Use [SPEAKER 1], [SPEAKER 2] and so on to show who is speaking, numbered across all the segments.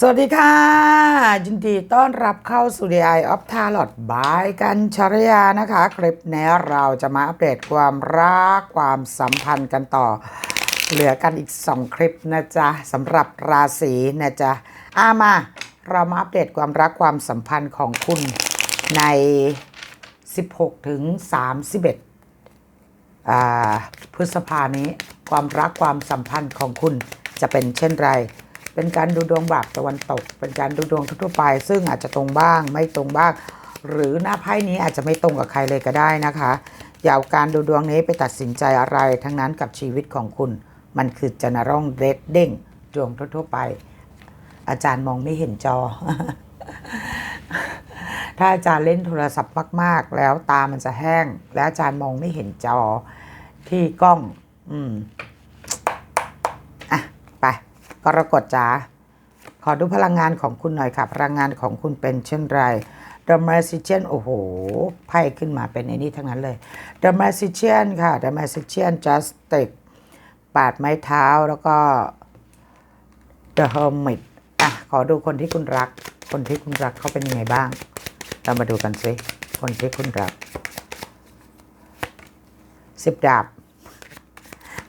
[SPEAKER 1] สวัสดีค่ะยินดีต้อนรับเข้าสู่ The Eye of Tarot บายกันชรยานะคะ คลิปนี้เราจะมาอัปเดตความรักความสัมพันธ์กันต่อ เหลือกันอีก 2 คลิปนะจ๊ะสำหรับราศีนะจ๊ะอามา เรามาอัปเดตความรักความสัมพันธ์ของคุณใน 16 ถึง 31อ่าพฤษภานี้ ความรักความสัมพันธ์ของคุณจะเป็นเช่นไร เป็นการดูดวงแบบตะวันตก เป็นการดูดวงทั่วไป ซึ่งอาจจะตรงบ้าง ไม่ตรงบ้าง หรือหน้าไพ่นี้อาจจะไม่ตรงกับใครเลยก็ได้นะคะอย่าเอาการดูดวงนี้ไปตัดสินใจอะไรทั้งนั้นกับชีวิตของคุณ มันคือจันร่องเรดเด้งดวงทั่วๆไป อาจารย์มองไม่เห็นจอ ถ้าอาจารย์เล่นโทรศัพท์มาก ๆ แล้วตามันจะแห้ง แล้วอาจารย์มองไม่เห็นจอที่กล้อง อืม กรกฎจ๋าขอดูพลังงานของคุณหน่อยค่ะ พลังงานของคุณเป็นเช่นไร The Magician โอ้โห ไพ่ขึ้นมาเป็นไอ้นี่ทั้งนั้นเลย The Magician ค่ะ The Magician Justice ปาดไม้เท้าแล้วก็ The Hermit อะ ขอดูคนที่คุณรัก คนที่คุณรักเขาเป็นยังไงบ้าง เรามาดูกันสิ คนที่คุณรักสิบดาบ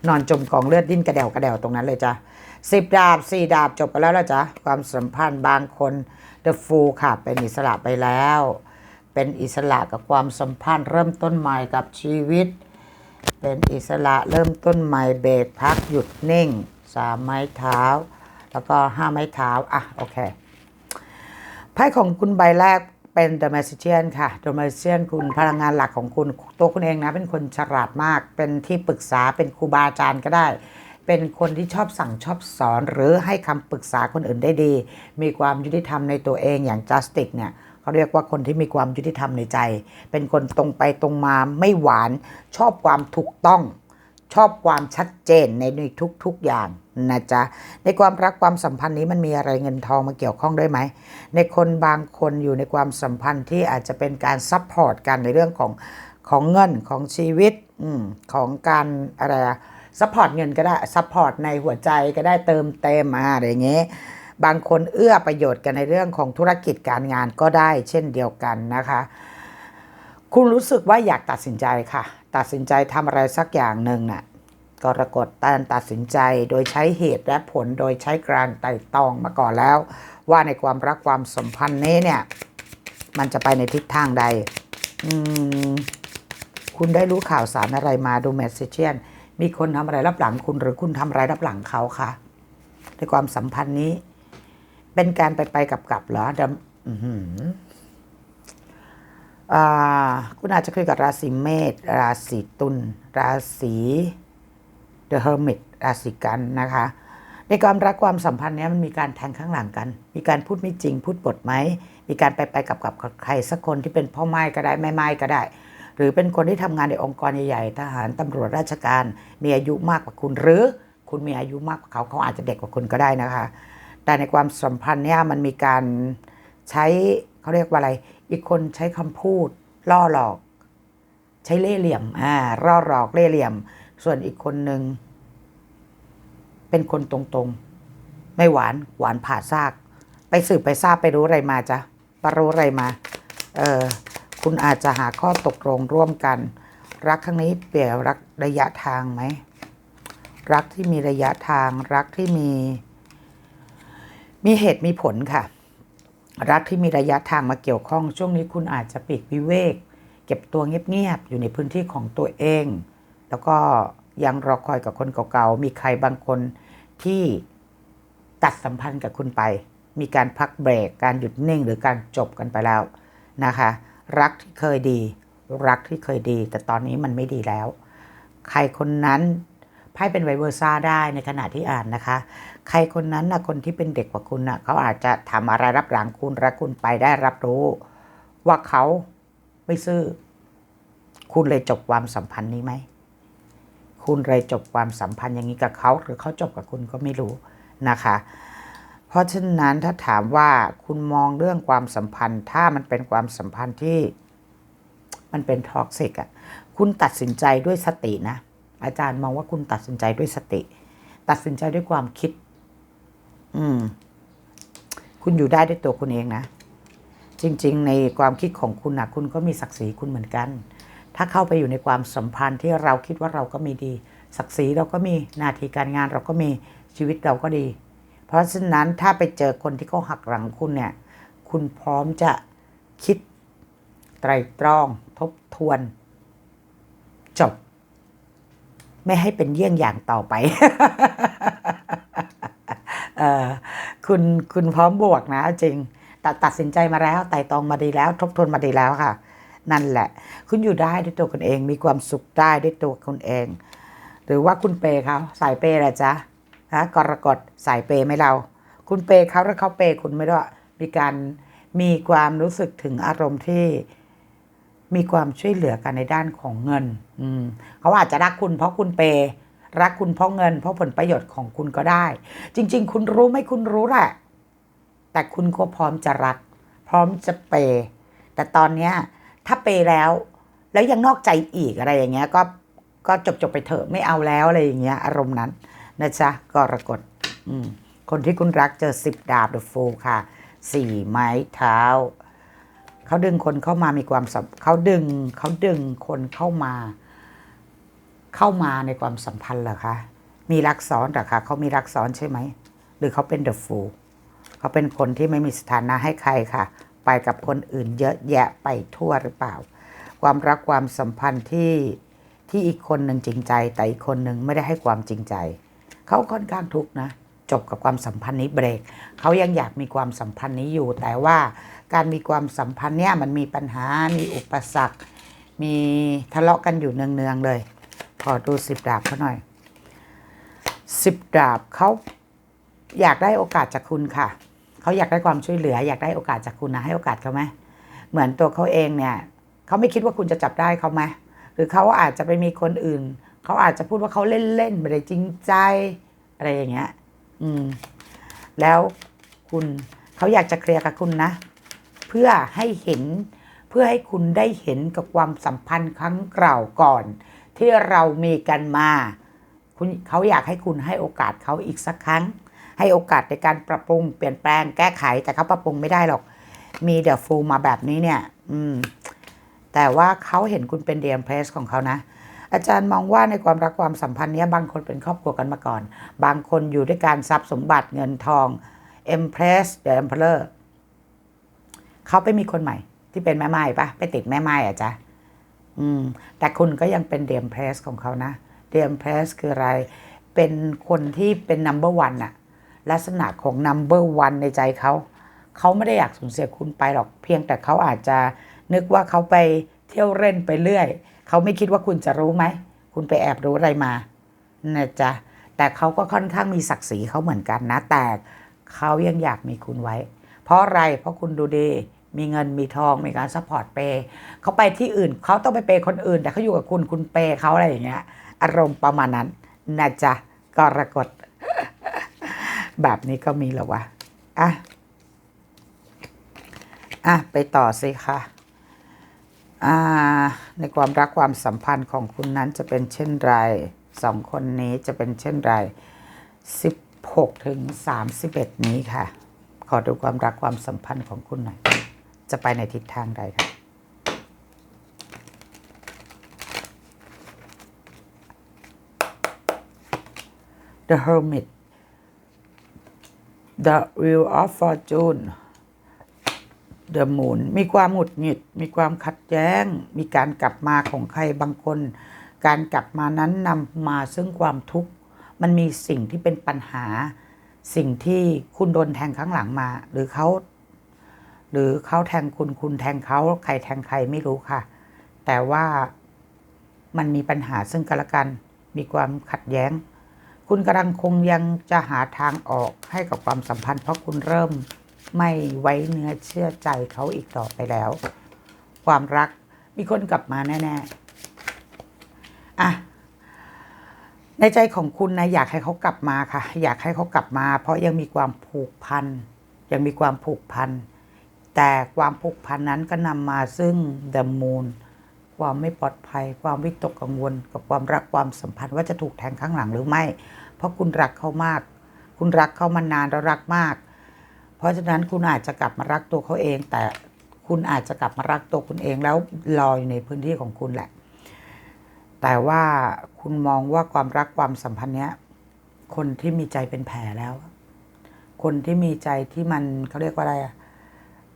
[SPEAKER 1] นอนจมกองเลือดดิ้นกระเดวกระเดวตรงนั้นเลยจ้ะ สิบดาบสี่ดาบจบไปแล้วละจ้ะความสัมพันธ์บางคน The Fool ค่ะ เป็นอิสระไปแล้ว เป็นอิสระกับความสัมพันธ์ เริ่มต้นใหม่กับชีวิต เป็นอิสระเริ่มต้นใหม่เบรกพักหยุดนิ่งสามไม้เท้า แล้วก็ห้าไม้เท้า อะ โอเคไพ่ของคุณใบแรกเป็น The Magician ค่ะ The Magician คุณพลังงานหลักของคุณ ตัวคุณเองนะ เป็นคนฉลาดมาก เป็นที่ปรึกษาเป็นครูบาอาจารย์ก็ได้ เป็นคนที่ชอบสั่งชอบสอน หรือให้คำปรึกษาคนอื่นได้ดี มีความยุติธรรมในตัวเองอย่าง Justice เนี่ยเขาเรียกว่าคนที่มีความยุติธรรมในใจ เป็นคนตรงไปตรงมาไม่หวาน ชอบความถูกต้อง ชอบความชัดเจนในในทุกๆอย่างนะจ๊ะในความรักความสัมพันธ์นี้มันมีอะไรเงินทองมาเกี่ยวข้องด้วยไหม ในคนบางคนอยู่ในความสัมพันธ์ที่อาจจะเป็นการซัพพอร์ตกันในเรื่องของของเงินของชีวิตอของการอะไร ซัพพอร์ตเงินก็ได้ซัพพอร์ตในหัวใจก็ได้เติมเต็มมาอะไรอย่างเงี้ยบางคนเอื้อประโยชน์กันในเรื่องของธุรกิจการงานก็ได้เช่นเดียวกันนะคะ คุณรู้สึกว่าอยากตัดสินใจค่ะ ตัดสินใจทำอะไรสักอย่างหนึ่งน่ะกรกฎการตัดสินใจโดยใช้เหตุและผลโดยใช้การไต่ตองมาก่อนแล้ว ว่าในความรักความสัมพันธ์นี้เนี่ย มันจะไปในทิศทางใด คุณได้รู้ข่าวสารอะไรมาดูแมสเซเชียน มีคนทำอะไรรับหลังคุณหรือคุณทำอะไรรับหลังเขาคะในความสัมพันธ์นี้ เป็นการไปไปกลับกลับเหรอดำอื้อหืออ่าคุณอาจจะคุยกับราศีเมษราศีตุลราศี The Hermit ราศีกันนะคะ ในความรักความสัมพันธ์นี้มันมีการแทงข้างหลังกัน มีการพูดไม่จริง พูดบทไหม มีการไปไปกับกับใครสักคนที่เป็นพ่อไม้ก็ได้แม่ไม้ก็ได้ หรือเป็นคนที่ทำงานในองค์กรใหญ่ๆ ทหารตำรวจราชการ มีอายุมากกว่าคุณ หรือคุณมีอายุมากกว่าเขาเขาอาจจะเด็กกว่าคุณก็ได้นะคะ แต่ในความสัมพันธ์เนี่ยมันมีการใช้เขาเรียกว่าอะไร อีกคนใช้คำพูด ล่อหลอก ใช้เล่ห์เหลี่ยมอ่าล่อหลอกเล่ห์เหลี่ยม ส่วนอีกคนหนึ่งเป็นคนตรงๆ ไม่หวานหวานผ่าซาก ไปสืบไปทราบไปรู้อะไรมาจ๊ะไปรู้อะไรมา เออ คุณอาจจะหาข้อตกลงร่วมกัน รักครั้งนี้เปลี่ยนรักระยะทางไหม รักที่มีระยะทาง รักที่มี มีเหตุมีผลค่ะ รักที่มีระยะทางมาเกี่ยวข้อง ช่วงนี้คุณอาจจะปีกวิเวก เก็บตัวเงียบๆอยู่ในพื้นที่ของตัวเอง แล้วก็ยังรอคอยกับคนเก่าๆ มีใครบางคนที่ตัดสัมพันธ์กับคุณไป มีการพักเบรก การหยุดนิ่ง หรือการจบกันไปแล้วนะคะ รักที่เคยดี รักที่เคยดี แต่ตอนนี้มันไม่ดีแล้ว ใครคนนั้นไพ่เป็นไวเวอร์ซ่าได้ในขณะที่อ่านนะคะ ใครคนนั้นนะคนที่เป็นเด็กกว่าคุณนะเขาอาจจะทำอะไรรับหลังคุณและคุณไปได้รับรู้ ว่าเขาไม่ซื่อ คุณเลยจบความสัมพันธ์นี้ไหมคุณเลยจบความสัมพันธ์อย่างนี้กับเขาหรือเขาจบกับคุณก็ไม่รู้นะคะ เพราะฉะนั้นถ้าถามว่าคุณมองเรื่องความสัมพันธ์ ถ้ามันเป็นความสัมพันธ์ที่มันเป็นท็อกซิกอะคุณตัดสินใจด้วยสตินะ อาจารย์มองว่าคุณตัดสินใจด้วยสติ ตัดสินใจด้วยความคิด อืม คุณอยู่ได้ด้วยตัวคุณเองนะ จริง ๆ ในความคิดของคุณนะคุณก็มีศักดิ์ศรีคุณเหมือนกัน ถ้าเข้าไปอยู่ในความสัมพันธ์ที่เราคิดว่าเราก็มีดี ศักดิ์ศรีเราก็มีหน้าที่การงานเราก็มีชีวิตเราก็ดี เพราะฉะนั้นถ้าไปเจอคนที่เขาหักหลังคุณเนี่ย คุณพร้อมจะคิดไตรตรอง ทบทวน จบ ไม่ให้เป็นเยี่ยงอย่างต่อไปอคุณคุณพร้อมบวกนะ จริงตัดตัดสินใจมาแล้ว ไต่ตรองมาดีแล้ว ทบทวนมาดีแล้วค่ะ นั่นแหละ คุณอยู่ได้ด้วยตัวคุณเอง มีความสุขได้ด้วยตัวคุณเอง หรือว่าคุณเปเขาสายเปย์แหละจ๊ะ ฮะกรกฎสายเปย์ไหม่เรา คุณเปย์เขาแล้วเขาเปย์คุณไม่ด้มีการมีความรู้สึกถึงอารมณ์ที่มีความช่วยเหลือกันในด้านของเงิน อืมเขาอาจจะรักคุณเพราะคุณเปย์รักคุณเพราะเงิน เพราะผลประโยชน์ของคุณก็ได้ จริง ๆ คุณรู้ไหมคุณรู้แหละ แต่คุณก็พร้อมจะรัก พร้อมจะเปย์แต่ตอนเนี้ยถ้าเปย์แล้ว แล้วยังนอกใจอีกอะไรอย่างเงี้ย ก็ก็จบจบๆไปเถอะไม่เอาแล้วอะไรอย่างเงี้ย อารมณ์นั้น นะจ๊ะกรกฎคนที่คุณรักเจอสิบดาบเดอะโฟค่ะสี่ไม้เท้า เขาดึงคนเข้ามามีความสัมเขาดึงเขาดึงคนเข้ามา เข้ามาในความสัมพันธ์เหรอคะมีรักซ้อนเหรอคะเขามีรักซ้อนใช่ไหมหรือเขาเป็นเดอะฟูเขาเป็นคนที่ไม่มีสถานะให้ใครค่ะ ไปกับคนอื่นเยอะแยะไปทั่วหรือเปล่า ความรักความสัมพันธ์ที่ที่อีกคนหนึ่งจริงใจ แต่อีกคนหนึ่งไม่ได้ให้ความจริงใจ เขาค่อนข้างทุกข์นะจบกับความสัมพันธ์นี้เบรกเขายังอยากมีความสัมพันธ์นี้อยู่ แต่ว่าการมีความสัมพันธ์เนี่ยมันมีปัญหามีอุปสรรค มีทะเลาะกันอยู่เนืองๆเลย ขอดูสิบดาบเขาหน่อยสิบดาบเขาอยากได้โอกาสจากคุณค่ะเขาอยากได้ความช่วยเหลือ อยากได้โอกาสจากคุณนะให้โอกาสเขาไหมเหมือนตัวเขาเองเนี่ยเขาไม่คิดว่าคุณจะจับได้เขาไหมหรือเขาอาจจะไปมีคนอื่น เขาอาจจะพูดว่าเขาเล่นๆไม่ได้จริงใจอะไรอย่างเงี้ย อืม แล้วคุณเขาอยากจะเคลียร์กับคุณนะ เพื่อให้เห็นเพื่อให้คุณได้เห็นกับความสัมพันธ์ครั้งเก่าก่อน ที่เรามีกันมาคุณเขาอยากให้คุณให้โอกาสเขาอีกสักครั้ง ให้โอกาสในการปรับปรุงเปลี่ยนแปลงแก้ไขแต่เขาปรับปรุงไม่ได้หรอก มีเดอะฟูมาแบบนี้เนี่ย อืม แต่ว่าเขาเห็นคุณเป็นเดียมเพรสของเขานะ อาจารย์มองว่าในความรักความสัมพันธ์นี้บางคนเป็นครอบครัวกันมาก่อน บางคนอยู่ด้วยการทรัพย์สมบัติเงินทอง Empress The Emperor เขาไปมีคนใหม่ ที่เป็นแม่ไม้ปะไปติดแม่ไม้อะจ๊ะอืม แต่คุณก็ยังเป็นเดียมเพรสของเขานะเดียมเพรสคืออะไร เป็นคนที่เป็น number one อะลักษณะของ number one ในใจเขา เขาไม่ได้อยากสูญเสียคุณไปหรอกเพียงแต่เขาอาจจะนึกว่าเขาไปเที่ยวเล่นไปเรื่อย เขาไม่คิดว่าคุณจะรู้ไหม คุณไปแอบรู้อะไรมานะจ๊ะแต่เขาก็ค่อนข้างมีศักดิ์ศรีเขาเหมือนกันนะ แต่เขายังอยากมีคุณไว้ เพราะอะไร เพราะคุณดูดี มีเงินมีทองมีการซัพพอร์ตเปย์เขาไปที่อื่นเขาต้องไปเปย์คนอื่น แต่เขาอยู่กับคุณคุณเปย์เขาอะไรอย่างเงี้ย อารมณ์ประมาณนั้นนะจ๊ะกรกฎแบบนี้ก็มีเหรอวะ อะ อะ ไปต่อสิค่ะอ่า ในความรักความสัมพันธ์ของคุณนั้นจะเป็นเช่นไรสองคนนี้จะเป็นเช่นไร 16ถึง31 นี้ค่ะ ขอดูความรักความสัมพันธ์ของคุณหน่อย จะไปในทิศทางใดค่ะ The Hermit The Wheel of Fortune The Moon มีความหงุดหงิด มีความขัดแย้ง มีการกลับมาของใครบางคน การกลับมานั้นนำมาซึ่งความทุกข์ มันมีสิ่งที่เป็นปัญหา สิ่งที่คุณโดนแทงข้างหลังมา หรือเขาหรือเขาแทงคุณคุณแทงเขาใครแทงใครไม่รู้ค่ะ แต่ว่ามันมีปัญหาซึ่งกันและกัน มีความขัดแย้ง คุณกำลังคงยังจะหาทางออกให้กับความสัมพันธ์ เพราะคุณเริ่ม ไม่ไว้เนื้อเชื่อใจเขาอีกต่อไปแล้ว ความรักมีคนกลับมาแน่ๆอะในใจของคุณนะอยากให้เขากลับมาค่ะ อยากให้เขากลับมา เพราะยังมีความผูกพัน ยังมีความผูกพัน แต่ความผูกพันนั้นก็นำมาซึ่ง the moon ความไม่ปลอดภัย ความวิตกกังวล กับความรักความสัมพันธ์ว่าจะถูกแทงข้างหลังหรือไม่ เพราะคุณรักเขามาก คุณรักเขามานานแล้วรักมาก เพราะฉะนั้นคุณอาจจะกลับมารักตัวเขาเอง แต่คุณอาจจะกลับมารักตัวคุณเองแล้วรออยู่ในพื้นที่ของคุณแหละ แต่ว่าคุณมองว่าความรักความสัมพันธ์เนี้ยคนที่มีใจเป็นแผลแล้ว คนที่มีใจที่มันเขาเรียกว่าอะไรอะ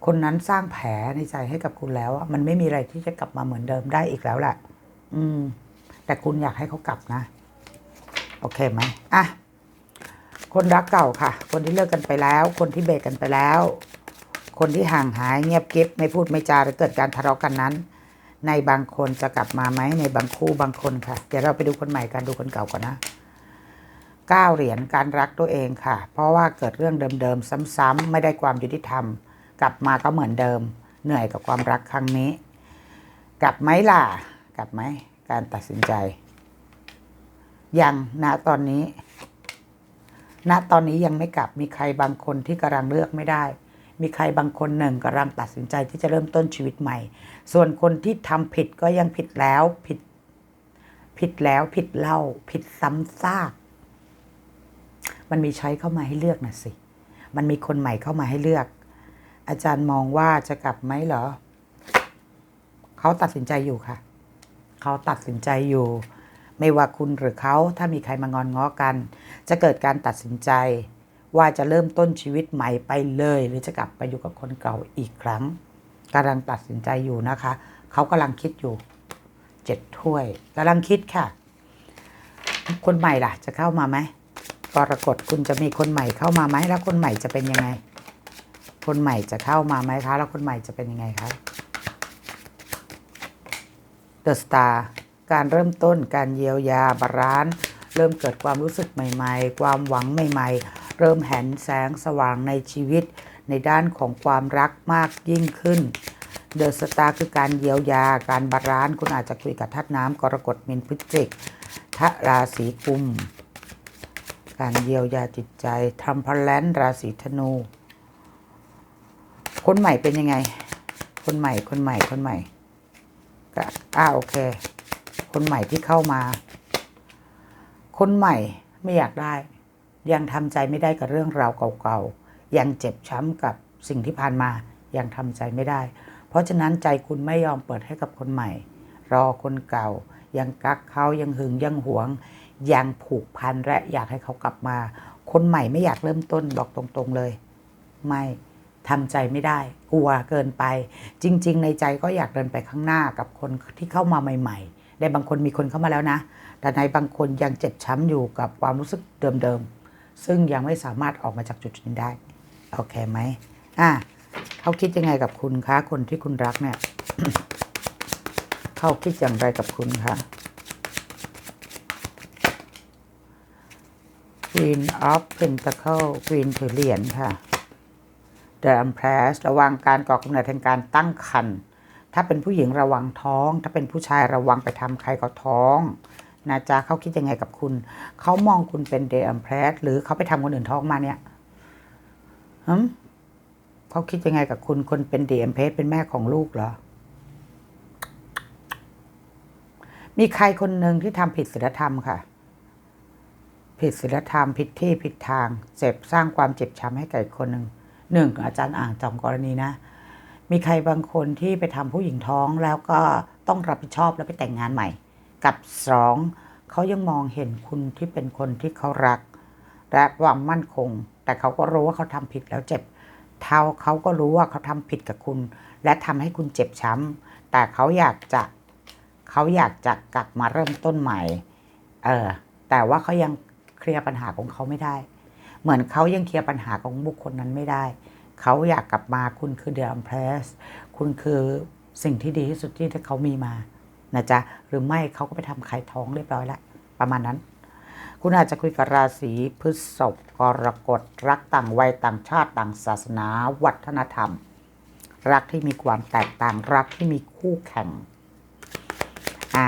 [SPEAKER 1] คนนั้นสร้างแผลในใจให้กับคุณแล้วมันไม่มีอะไรที่จะกลับมาเหมือนเดิมได้อีกแล้วแหละ อืม แต่คุณอยากให้เขากลับนะ โอเคไหมอะ คนรักเก่าค่ะ คนที่เลิกกันไปแล้ว คนที่เบรกกันไปแล้ว คนที่ห่างหายเงียบกริบไม่พูดไม่จาหรือเกิดการทะเลาะกันนั้น ในบางคนจะกลับมาไหมในบางคู่บางคนค่ะ เดี๋ยวเราไปดูคนใหม่กันดูคนเก่าก่อนนะเก้าเหรียญการรักตัวเองค่ะ เพราะว่าเกิดเรื่องเดิมๆซ้ำๆไม่ได้ความยุติธรรม กลับมาก็เหมือนเดิม เหนื่อยกับความรักครั้งนี้ กลับไหมล่ะ กลับไหมการตัดสินใจ ยังณตอนนี้ ณตอนนี้ยังไม่กลับมีใครบางคนที่กำลังเลือกไม่ได้ มีใครบางคนหนึ่งกำลังตัดสินใจที่จะเริ่มต้นชีวิตใหม่ ส่วนคนที่ทำผิดก็ยังผิดแล้วผิด ผิดแล้วผิดเล่า ผิดซ้ำซากมันมีใช้เข้ามาให้เลือกนะสิ มันมีคนใหม่เข้ามาให้เลือก อาจารย์มองว่าจะกลับไหมเหรอ เขาตัดสินใจอยู่ค่ะ เขาตัดสินใจอยู่ ไม่ว่าคุณหรือเขาถ้ามีใครมางอนง้อกัน จะเกิดการตัดสินใจ ว่าจะเริ่มต้นชีวิตใหม่ไปเลย หรือจะกลับไปอยู่กับคนเก่าอีกครั้งกำลังตัดสินใจอยู่นะคะ เขากำลังคิดอยู่เจ็ดถ้วยกำลังคิดค่ะ คนใหม่ล่ะ จะเข้ามาไหมกรกฎคุณจะมีคนใหม่เข้ามาไหมแล้วคนใหม่จะเป็นยังไง คนใหม่จะเข้ามาไหมคะ แล้วคนใหม่จะเป็นยังไงคะเดอะสตาร์ การเริ่มต้นการเยียวยาบาลานซ์เริ่มเกิดความรู้สึกใหม่ๆ ความหวังใหม่ ๆ เริ่มเห็นแสงสว่างในชีวิต ในด้านของความรักมากยิ่งขึ้นเดอะสตาร์คือการเยียวยาการบาลานซ์คุณอาจจะคุยกับทัดน้ำกรกฎมินพฤศจิกทะราศีกุม การเยียวยาจิตใจทำพลแลนราศีธนู คนใหม่เป็นยังไง คนใหม่คนใหม่คนใหม่ก็อ่าโอเค คนใหม่ที่เข้ามา คนใหม่ไม่อยากได้ ยังทำใจไม่ได้กับเรื่องราวเก่าๆ ยังเจ็บช้ำกับสิ่งที่ผ่านมา ยังทำใจไม่ได้ เพราะฉะนั้นใจคุณไม่ยอมเปิดให้กับคนใหม่ รอคนเก่า ยังกักเขายังหึงยังหวง ยังผูกพันและอยากให้เขากลับมา คนใหม่ไม่อยากเริ่มต้นบอกตรงๆเลย ไม่ทำใจไม่ได้ กลัวเกินไป จริง ๆ ในใจก็อยากเดินไปข้างหน้ากับคนที่เข้ามาใหม่ ๆ ในบางคนมีคนเข้ามาแล้วนะ แต่ในบางคนยังเจ็บช้ำอยู่กับความรู้สึกเดิมๆ ซึ่งยังไม่สามารถออกมาจากจุดนี้ได้ โอเคไหมอะเขาคิดยังไงกับคุณคะ คนที่คุณรักเนี่ย เขาคิดอย่างไรกับคุณคะ Queen of Pentacle Queen ถือเหรียญค่ะ The Empress ระวังการก่อกำเนิดแห่งการตั้งครรภ์ ถ้าเป็นผู้หญิงระวังท้อง ถ้าเป็นผู้ชายระวังไปทำใครก็ท้องนะจ๊ะเขาคิดยังไงกับคุณ เขามองคุณเป็น The Empress หรือเขาไปทำคนอื่นท้องมาเนี่ยฮึมเขาคิดยังไงกับคุณ คนเป็น The Empress เป็นแม่ของลูกเหรอ มีใครคนหนึ่งที่ทำผิดศีลธรรมค่ะ ผิดศีลธรรม ผิดที่ผิดทาง เจ็บสร้างความเจ็บช้ำให้แก่คนหนึ่งหนึ่งอาจารย์อ่างจองกรณีนะ มีใครบางคนที่ไปทำผู้หญิงท้องแล้วก็ต้องรับผิดชอบแล้วไปแต่งงานใหม่ กับสองเขายังมองเห็นคุณที่เป็นคนที่เขารัก และความมั่นคง แต่เขาก็รู้ว่าเขาทำผิดแล้วเจ็บเท่าเขาก็รู้ว่าเขาทำผิดกับคุณ และทำให้คุณเจ็บช้ำแต่เขาอยากจะเขาอยากจะกลับมาเริ่มต้นใหม่ เออ แต่ว่าเขายังเคลียร์ปัญหาของเขาไม่ได้ เหมือนเขายังเคลียร์ปัญหาของบุคคลนั้นไม่ได้ เขาอยากกลับมาคุณคือเดอะมเพรสคุณคือสิ่งที่ดีที่สุดที่เขามีมานะจ๊ะหรือไม่เขาก็ไปทำไข่ท้องเรียบร้อยแล้วประมาณนั้น คุณอาจจะคุยกับราศีพฤษภกรกฎรักต่างวัยต่างชาติต่างศาสนา วัฒนธรรม รักที่มีความแตกต่างรักที่มีคู่แข่งอ่า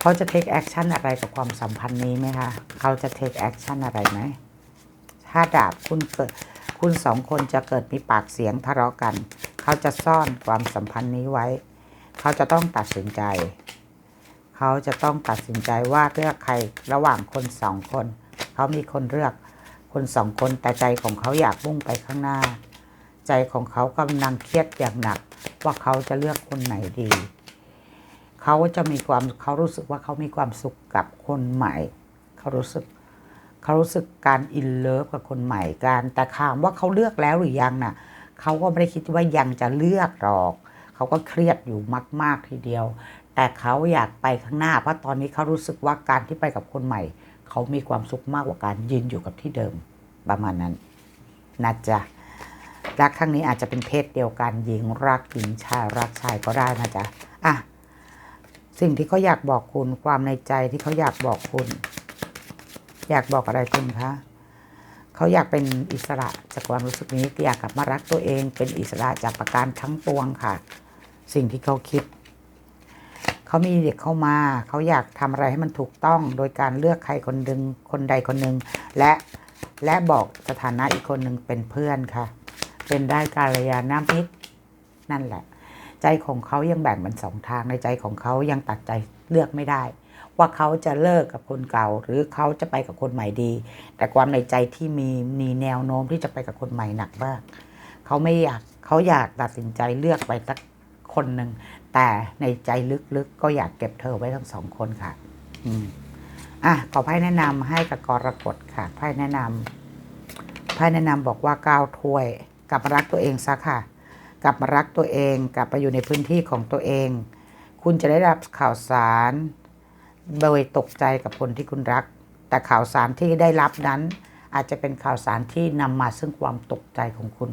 [SPEAKER 1] เขาจะ take action อะไรกับความสัมพันธ์นี้ไหมคะ เขาจะ take action อะไรไหม ถ้าดาบคุณเกิด คุณสองคนจะเกิดมีปากเสียงทะเลาะกัน เขาจะซ่อนความสัมพันธ์นี้ไว้ เขาจะต้องตัดสินใจ เขาจะต้องตัดสินใจว่าเลือกใครระหว่างคนสองคน เขามีคนเลือก คนสองคนแต่ใจของเขาอยากมุ่งไปข้างหน้า ใจของเขากำลังเครียดอย่างหนัก ว่าเขาจะเลือกคนไหนดี เขาจะมีความเขารู้สึกว่าเขามีความสุขกับคนใหม่ เขารู้สึก เขารู้สึกการอินเลิฟกับคนใหม่การแต่ถามว่าเขาเลือกแล้วหรือยังน่ะเขาก็ไม่ได้คิดว่ายังจะเลือกหรอก เขาก็เครียดอยู่มาก ๆทีเดียว แต่เขาอยากไปข้างหน้า เพราะตอนนี้เขารู้สึกว่าการที่ไปกับคนใหม่ เขามีความสุขมากกว่าการยืนอยู่กับที่เดิมประมาณนั้นนะจ๊ะรักครั้งนี้อาจจะเป็นเพศเดียวกันหญิงรักหญิงชายรักชายก็ได้นะจ๊ะอะสิ่งที่เขาอยากบอกคุณความในใจที่เขาอยากบอกคุณ อยากบอกอะไรคุณคะเขาอยากเป็นอิสระจากความรู้สึกนี้อยากกลับมารักตัวเอง เป็นอิสระจากประการทั้งปวงค่ะ สิ่งที่เขาคิด เขามีเด็กเข้ามา เขาอยากทำอะไรให้มันถูกต้องโดยการเลือกใครคนหนึ่งคนใดคนหนึ่งและและบอกสถานะอีกคนหนึ่งเป็นเพื่อนค่ะ เป็นได้การยาน้ำพิษนั่นแหละ ใจของเขายังแบ่งเป็นสองทางในใจของเขายังตัดใจเลือกไม่ได้ ว่าเขาจะเลิกกับคนเก่า หรือเขาจะไปกับคนใหม่ดี แต่ความในใจที่มีมีแนวโน้มที่จะไปกับคนใหม่หนักมากเขาไม่อยากเขาอยากตัดสินใจเลือกไปสักคนหนึ่งแต่ในใจลึกๆ ก็อยากเก็บเธอไว้ทั้งสองคนค่ะ อืมอะขอไพ่แนะนำให้กับกรกฎค่ะไพ่แนะนำไพ่แนะนำบอกว่าก้าวถ้วย กลับมารักตัวเองซะค่ะ กลับมารักตัวเอง กลับมาอยู่ในพื้นที่ของตัวเอง คุณจะได้รับข่าวสาร โดยตกใจกับคนที่คุณรัก แต่ข่าวสารที่ได้รับนั้น อาจจะเป็นข่าวสารที่นำมาซึ่งความตกใจของคุณ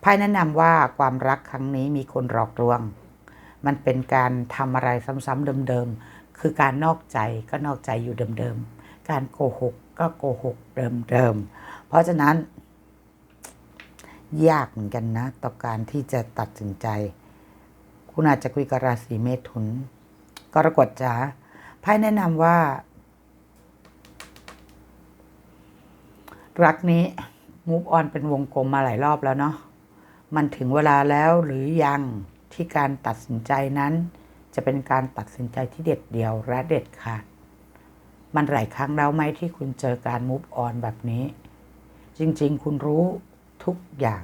[SPEAKER 1] ไพ่แนะนำว่าความรักครั้งนี้มีคนหลอกลวง มันเป็นการทำอะไรซ้ำๆเดิมๆ คือการนอกใจก็นอกใจอยู่เดิมๆ การโกหกก็โกหกเดิมๆ เพราะฉะนั้น ยากเหมือนกันนะ ต่อการที่จะตัดสินใจ คุณอาจจะคุยกับราศีเมถุนกรกฎจ๋า ไพ่แนะนำว่า รักนี้มูฟออนเป็นวงกลมมาหลายรอบแล้วเนาะมันถึงเวลาแล้วหรือยังที่การตัดสินใจนั้น จะเป็นการตัดสินใจที่เด็ดเดียวและเด็ดขาดมันหลายครั้งแล้วไหมที่คุณเจอการมูฟออนแบบนี้ จริง ๆ คุณรู้ทุกอย่าง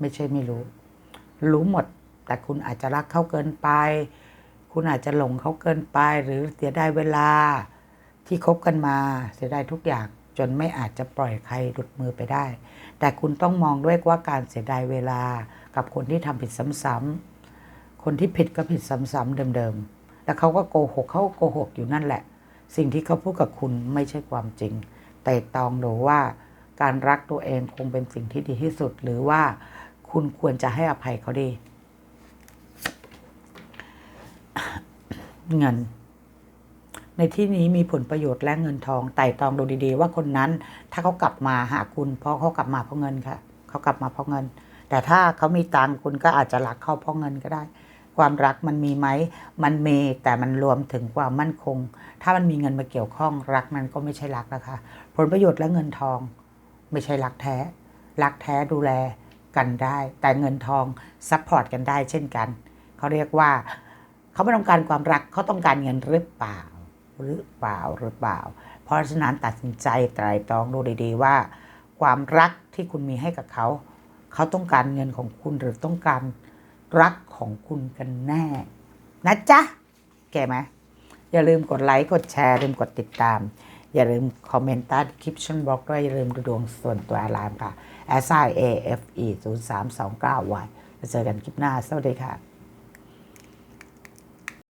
[SPEAKER 1] ไม่ใช่ไม่รู้ รู้หมด แต่คุณอาจจะรักเขาเกินไป คุณอาจจะหลงเขาเกินไปหรือเสียดายเวลาที่คบกันมาเสียดายทุกอย่างจนไม่อาจจะปล่อยใครหลุดมือไปได้ แต่คุณต้องมองด้วยว่าการเสียดายเวลากับคนที่ทำผิดซ้ำๆคนที่ผิดก็ผิดซ้ำๆเดิมๆ แล้วเขาก็โกหกเขาโกหกอยู่นั่นแหละ สิ่งที่เขาพูดกับคุณไม่ใช่ความจริง แต่ตองดูว่าการรักตัวเองคงเป็นสิ่งที่ดีที่สุด หรือว่าคุณควรจะให้อภัยเขาดี เงิน ในที่นี้มีผลประโยชน์และเงินทองไต่ตองดูดีๆ ว่าคนนั้น ถ้าเขากลับมาหาคุณ เพราะเขากลับมาเพราะเงินค่ะ เขากลับมาเพราะเงิน แต่ถ้าเขามีตังค์คุณก็อาจจะรักเขาเพราะเงินก็ได้ ความรักมันมีไหมมันมีแต่มันรวมถึงความมั่นคง ถ้ามันมีเงินมาเกี่ยวข้องรักนั้นก็ไม่ใช่รักนะคะผลประโยชน์และเงินทอง ไม่ใช่รักแท้ รักแท้ดูแลกันได้ แต่เงินทองซัพพอร์ตกันได้เช่นกัน เขาเรียกว่า เขาไม่ต้องการความรักเขาต้องการเงินหรือเปล่า หรือเปล่าหรือเปล่า เพราะฉะนั้นตัดสินใจไตรตรองดูดีๆว่า ความรักที่คุณมีให้กับเขา เขาต้องการเงินของคุณหรือต้องการรักของคุณกันแน่ นะจ๊ะ แกไหมอย่าลืมกดไลค์กดแชร์ลืมกดติดตาม อย่าลืมคอมเมนต์ใต้คลิปชั่นบล็อกด้วยอย่าลืมดูดวงส่วนตัวอารามค่ะ s i a f e 0 3 2 9 y แล้วเจอกันคลิปหน้า สวัสดีค่ะ